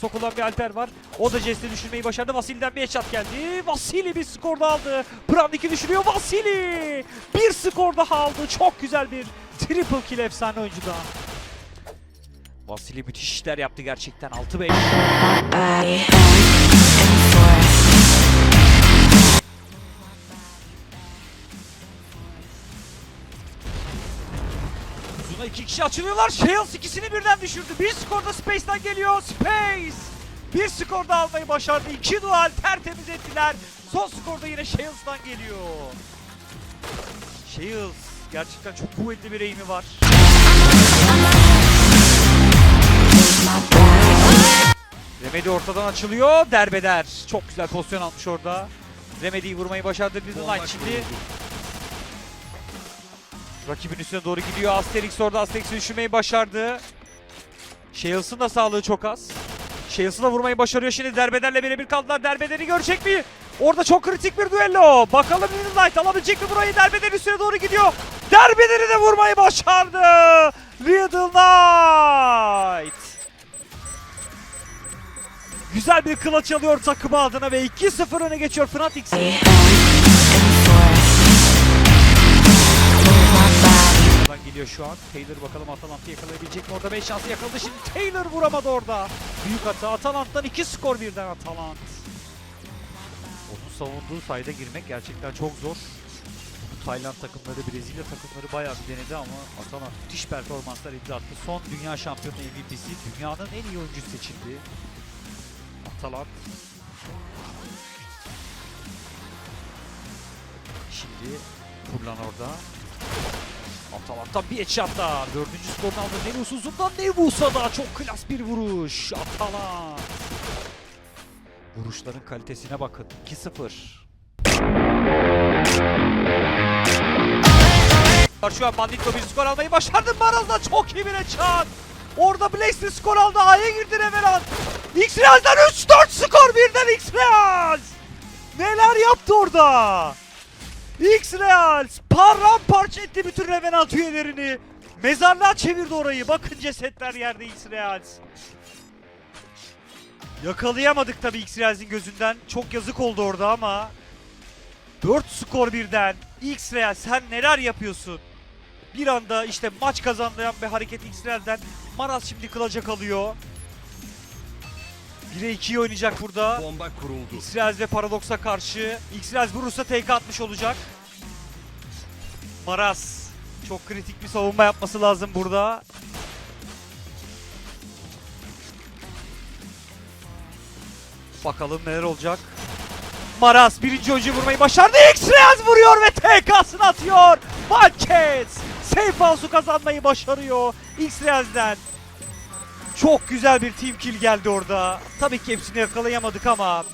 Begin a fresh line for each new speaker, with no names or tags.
sokulan bir Alper var. O da Jest'i düşürmeyi başardı. Vasili'den bir headshot geldi. Vasili bir skor da aldı. Brandik'i düşürüyor. Vasili bir skor daha aldı. Çok güzel bir triple kill efsane oyuncudan. Vasili müthiş işler yaptı gerçekten. 6-5. Uzuna iki kişi açılıyorlar. Shales ikisini birden düşürdü. Bir skor da Space'den geliyor. Space! Bir skor da almayı başardı. İki dual tertemiz ettiler. Son skor da yine Shales'dan geliyor. Shales gerçekten çok kuvvetli bir eğimi var. Remedy ortadan açılıyor. Derbeder. Çok güzel pozisyon almış orada. Remedy'yi vurmayı başardı. Little Knight şimdi Rakibin üstüne doğru gidiyor. Asterix orada Asterix'i düşürmeyi başardı. Shales'ın da sağlığı çok az. Shales'ı da vurmayı başarıyor. Şimdi Derbeder'le birebir kaldılar. Derbeder'i görecek mi? Orada çok kritik bir düello. Bakalım Knight alabilecek mi burayı? Derbeder üstüne doğru gidiyor. Derbeder'i de vurmayı başardı. Little Knight. Güzel bir clutch alıyor takımı adına ve 2-0 öne geçiyor Fnatic. Buradan geliyor şu an. Taylor bakalım Atalant'ı yakalayabilecek mi? Orada 5 şansı yakaladı. Şimdi Taylor vuramadı orada. Büyük hata. Atalant'tan 2 skor birden Atalant. Onun savunduğu sayda girmek gerçekten çok zor. Tayland takımları, Brezilya takımları bayağı bir denedi ama Atalant müthiş performanslar imza attı. Son dünya şampiyonu MVP'si, dünyanın en iyi oyuncusu seçildi. Atalant. Şimdi Furlan orada. Atalanta bir headshot daha. Dördüncü skorunu aldı. Nevus uzundan Nevus'a da çok klas bir vuruş. Atalant. Vuruşların kalitesine bakın. 2-0. Şu an Bandito bir skor almayı başardı. Maraz'da çok iyi bir headshot. Orada Blaze skor aldı. A'ya girdi Revenant. X-Real'den 3-4 skor birden X-Real. Neler yaptı orada? X-Real paramparça etti bütün Revenant üyelerini. Mezarlığa çevirdi orayı. Bakın cesetler yerde X-Real. Yakalayamadık tabii X-Real'in gözünden. Çok yazık oldu orada ama. 4 skor birden. X-Real sen neler yapıyorsun? Bir anda işte maç kazanlayan bir hareket X-Real'den. Maraz şimdi kılaca kalıyor. 1'e 2'yi oynayacak burada.
Bomba kuruldu.
X-Rez ve Paradox'a karşı X-Rez vurursa TK atmış olacak. Maraz çok kritik bir savunma yapması lazım burada. Bakalım neler olacak. Maraz birinci oyuncuyu vurmayı başardı. X-Rez vuruyor ve TK'sını atıyor. Wildcats safe house'u kazanmayı başarıyor. X-Rez'den. Çok güzel bir team kill geldi orada. Tabii ki hepsini yakalayamadık ama